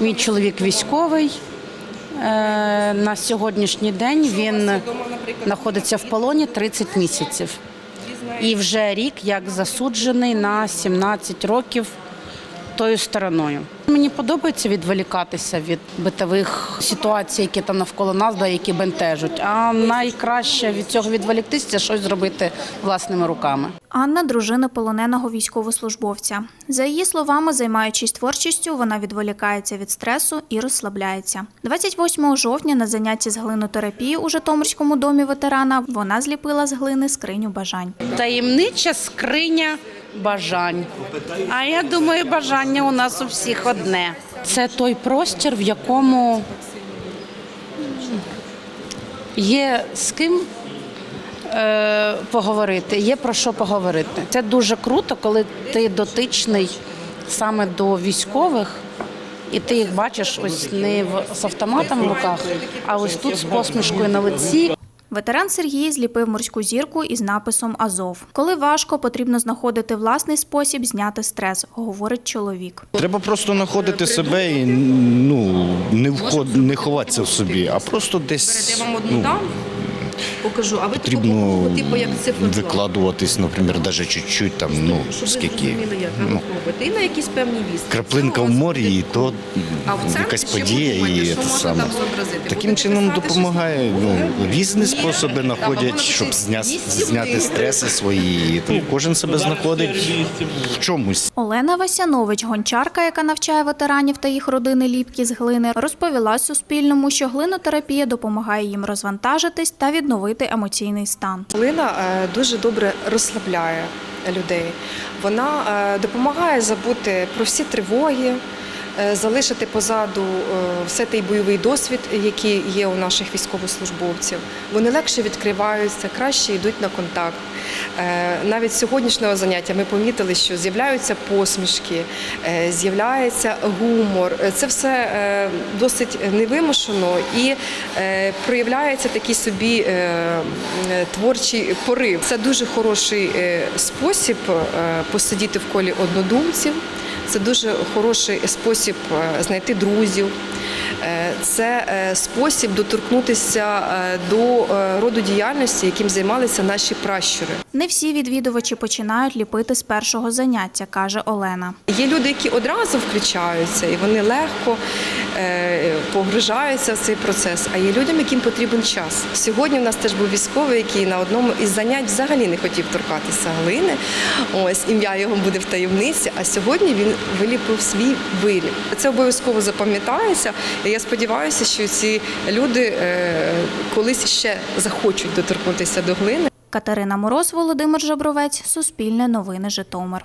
Мій чоловік військовий. Е, На сьогоднішній день він знаходиться в полоні 30 місяців. І вже рік як засуджений на 17 років тою стороною. Мені подобається відволікатися від битових ситуацій, які там навколо нас, да, які бентежуть. А найкраще від цього відволіктися це щось зробити власними руками. Анна дружина полоненого військовослужбовця. За її словами, займаючись творчістю, вона відволікається від стресу і розслабляється. 28 жовтня на занятті з глинотерапії у Житомирському домі ветерана вона зліпила з глини скриню бажань. Таємнича скриня бажань. А я думаю, бажання у нас у всіх одне. Це той простір, в якому є з ким е, поговорити, є про що поговорити. Це дуже круто, коли ти дотичний саме до військових. І ти їх бачиш ось не з автоматом в руках, а ось тут з посмішкою на лиці. Ветеран Сергій зліпив морську зірку із написом Азов. Коли важко, потрібно знаходити власний спосіб зняти стрес, говорить чоловік. Треба просто знаходити себе і ну не вход, не ховатися в собі, а просто десь Я одну ну, дам, покажу, а ви потрібно типу, як циферблат. викладуватись, наприклад, навіть чуть-чуть там, ну Щоб ви скільки. зрозуміли, як Ну, пробуйте. І на якісь певні віски. краплинка в морі, і то А в центрі якась ще подія подумайте, і що можна саме. там зобразити. Таким Будете чином писати допомагає. Ну, різні Ні, способи знаходять, щоб таке зня, 200 зняти людей. стреси свої. Тому кожен себе знаходить в чомусь. Олена Васянович, гончарка, яка навчає ветеранів та їх родини ліпки з глини, розповіла Суспільному, що глинотерапія допомагає їм розвантажитись та відновити емоційний стан. Глина е, дуже добре розслабляє людей. Вона е, допомагає забути про всі тривоги, залишити позаду е, все той бойовий досвід, який є у наших військовослужбовців. Вони легше відкриваються, краще йдуть на контакт. Е, Навіть з сьогоднішнього заняття ми помітили, що з'являються посмішки, е, з'являється гумор. Е, Це все е, досить невимушено і е, проявляється такий собі е, е, творчий порив. Це дуже хороший е, спосіб е, посидіти в колі однодумців. Це дуже хороший спосіб е, знайти друзів. Е, Це е, спосіб доторкнутися до роду діяльності, яким займалися наші пращури. Не всі відвідувачі починають ліпити з першого заняття, каже Олена. Є люди, які одразу включаються, і вони легко погружаються в цей процес. А є людям, яким потрібен час. Сьогодні у нас теж був військовий, який на одному із занять взагалі не хотів торкатися глини. Ось ім'я його буде в таємниці. А сьогодні він виліпив свій виліп. Це обов'язково запам'ятається. І я сподіваюся, що ці люди е, колись ще захочуть доторкнутися до глини. Катерина Мороз, Володимир Жабровець, Суспільне новини Житомир.